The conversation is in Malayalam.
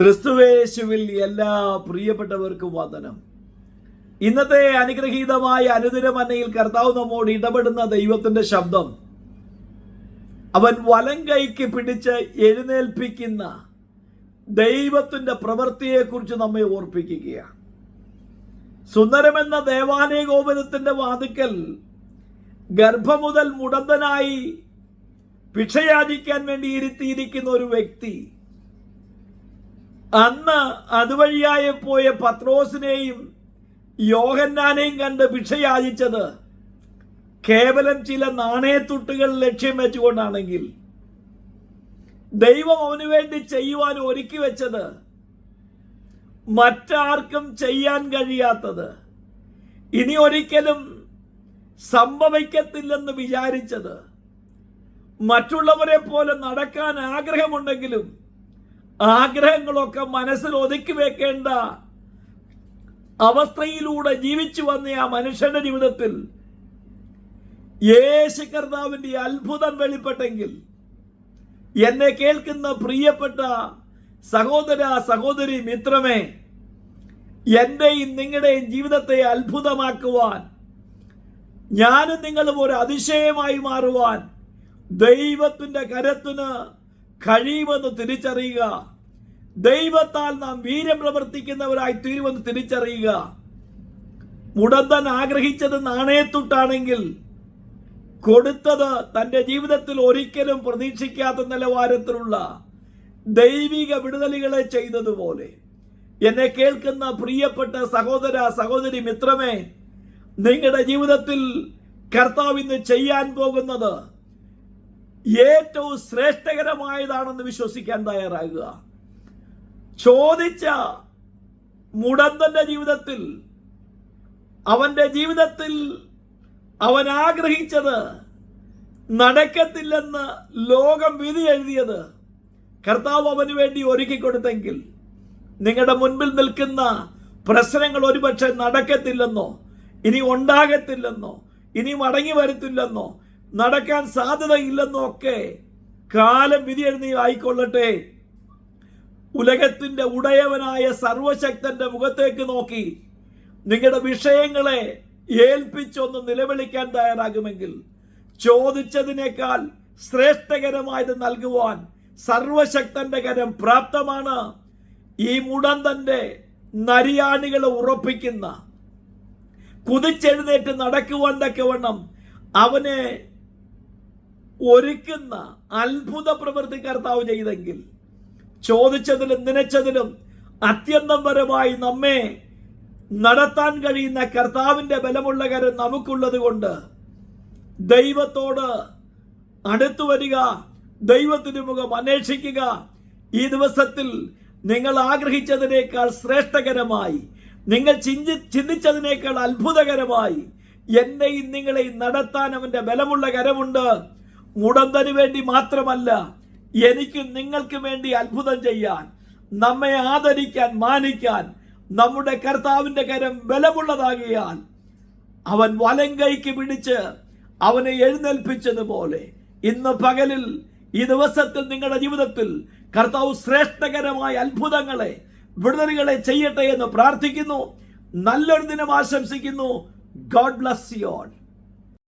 ക്രിസ്തുവേശുവിൽ എല്ലാ പ്രിയപ്പെട്ടവർക്കും വന്ദനം. ഇന്നത്തെ അനുഗ്രഹീതമായ അനുദിനമന്നയിൽ കർത്താവ് നമ്മോട് ഇടപെടുന്ന ദൈവത്തിന്റെ ശബ്ദം അവൻ വലം കൈക്ക് പിടിച്ച് എഴുന്നേൽപ്പിക്കുന്ന ദൈവത്തിന്റെ പ്രവൃത്തിയെക്കുറിച്ച് നമ്മെ ഓർപ്പിക്കുകയാണ്. സുന്ദരമെന്ന ദേവാലയ ഗോപുരത്തിന്റെ വാതുക്കൽ ഗർഭം മുതൽ മുടന്തനായി ഭിക്ഷയാചിക്കാൻ വേണ്ടി ഇരുത്തിയിരിക്കുന്ന ഒരു വ്യക്തി അന്ന് അതുവഴിയായി പോയ പത്രോസിനെയും യോഹന്നാനെയും കണ്ട് ഭിക്ഷയാചിച്ചത് കേവലം ചില നാണയത്തുട്ടുകൾ ലക്ഷ്യം വെച്ചുകൊണ്ടാണെങ്കിൽ ദൈവം അവന് വേണ്ടി ചെയ്യുവാൻ ഒരുക്കി വെച്ചത് മറ്റാർക്കും ചെയ്യാൻ കഴിയാത്തത്. ഇനി ഒരിക്കലും സംഭവിക്കത്തില്ലെന്ന് വിചാരിച്ചത്. മറ്റുള്ളവരെ പോലെ നടക്കാൻ ആഗ്രഹമുണ്ടെങ്കിലും ആഗ്രഹങ്ങളൊക്കെ മനസ്സിൽ ഒതുക്കി വെക്കേണ്ട അവസ്ഥയിലൂടെ ജീവിച്ചു വന്ന ആ മനുഷ്യന്റെ ജീവിതത്തിൽ യേശു കർത്താവിന്റെ അത്ഭുതം വെളിപ്പെട്ടെങ്കിൽ എന്നെ കേൾക്കുന്ന പ്രിയപ്പെട്ട സഹോദര സഹോദരി മിത്രമേ എന്റെയും നിങ്ങളുടെയും ജീവിതത്തെ അത്ഭുതമാക്കുവാൻ ഞാനും നിങ്ങളും ഒരു അതിശയമായി മാറുവാൻ ദൈവത്തിന്റെ കരത്തിന് കഴിയുമെന്ന് തിരിച്ചറിയുക. ദൈവത്താൽ നാം വീര്യം പ്രവർത്തിക്കുന്നവരായി തീരുമെന്ന് തിരിച്ചറിയുക. മുടന്തൻ ആഗ്രഹിച്ചത് നാണയത്തുട്ടാണെങ്കിൽ കൊടുത്തത് തന്റെ ജീവിതത്തിൽ ഒരിക്കലും പ്രതീക്ഷിക്കാത്ത നിലവാരത്തിലുള്ള ദൈവിക വിടുതലുകളെ ചെയ്തതുപോലെ. എന്നെ കേൾക്കുന്ന പ്രിയപ്പെട്ട സഹോദര സഹോദരി മിത്രമേ നിങ്ങളുടെ ജീവിതത്തിൽ കർത്താവ് ഇന്ന് ചെയ്യാൻ പോകുന്നത് ഏറ്റവും ശ്രേഷ്ഠകരമായതാണെന്ന് വിശ്വസിക്കാൻ തയ്യാറാകുക. ചോദിച്ച മുടന്തന്റെ ജീവിതത്തിൽ അവന്റെ ജീവിതത്തിൽ അവൻ ആഗ്രഹിച്ചത് നടക്കത്തില്ലെന്ന് ലോകം വിധി എഴുതിയത് കർത്താവ് അവന് വേണ്ടി ഒരുക്കി കൊടുത്തെങ്കിൽ നിങ്ങളുടെ മുൻപിൽ നിൽക്കുന്ന പ്രശ്നങ്ങൾ ഒരുപക്ഷെ നടക്കത്തില്ലെന്നോ ഇനി ഉണ്ടാകത്തില്ലെന്നോ ഇനി മടങ്ങി വരത്തില്ലെന്നോ നടക്കാൻ സാധ്യതയില്ലെന്നൊക്കെ കാലം വിധി ആയിക്കൊള്ളട്ടെ ഉലകത്തിന്റെ ഉടയവനായ സർവശക്തന്റെ മുഖത്തേക്ക് നോക്കി നിങ്ങളുടെ വിഷയങ്ങളെ ഏൽപ്പിച്ചൊന്ന് നിലവിളിക്കാൻ തയ്യാറാകുമെങ്കിൽ ചോദിച്ചതിനേക്കാൾ ശ്രേഷ്ഠകരമായത് നൽകുവാൻ സർവശക്തന്റെ കരം പ്രാപ്തമാണ്. ഈ മുടന്തന്റെ നരിയാണികളെ ഉറപ്പിക്കുന്ന കുതിച്ചെഴുന്നേറ്റ് നടക്കുവാൻ തക്കവണ്ണം അവനെ ഒരുക്കുന്ന അത്ഭുത പ്രവൃത്തി കർത്താവ് ചെയ്തെങ്കിൽ ചോദിച്ചതിലും നനച്ചതിലും അത്യന്തം പരമായി നമ്മെ നടത്താൻ കഴിയുന്ന കർത്താവിന്റെ ബലമുള്ള കരം നമുക്കുള്ളത് കൊണ്ട് ദൈവത്തോട് അടുത്തു വരിക ദൈവത്തിന് മുഖം അന്വേഷിക്കുക. ഈ ദിവസത്തിൽ നിങ്ങൾ ആഗ്രഹിച്ചതിനേക്കാൾ ശ്രേഷ്ഠകരമായി നിങ്ങൾ ചിന്തി ചിന്തിച്ചതിനേക്കാൾ അത്ഭുതകരമായി എന്നെയും നിങ്ങളെയും നടത്താൻ അവന്റെ ബലമുള്ള കരമുണ്ട്. മുടന്തന് വേണ്ടി മാത്രമല്ല എനിക്കും നിങ്ങൾക്ക് വേണ്ടി അത്ഭുതം ചെയ്യാൻ നമ്മെ ആദരിക്കാൻ മാനിക്കാൻ നമ്മുടെ കർത്താവിന്റെ കരം ബലമുള്ളതാകിയാൽ അവൻ വലം കൈക്ക് പിടിച്ച് അവനെ എഴുന്നേൽപ്പിച്ചതുപോലെ ഇന്ന് പകലിൽ ഈ ദിവസത്തിൽ നിങ്ങളുടെ ജീവിതത്തിൽ കർത്താവ് ശ്രേഷ്ഠകരമായ അത്ഭുതങ്ങളെ വിടുതലുകളെ ചെയ്യട്ടെ എന്ന് പ്രാർത്ഥിക്കുന്നു. നല്ലൊരു ദിനം ആശംസിക്കുന്നു. God bless you all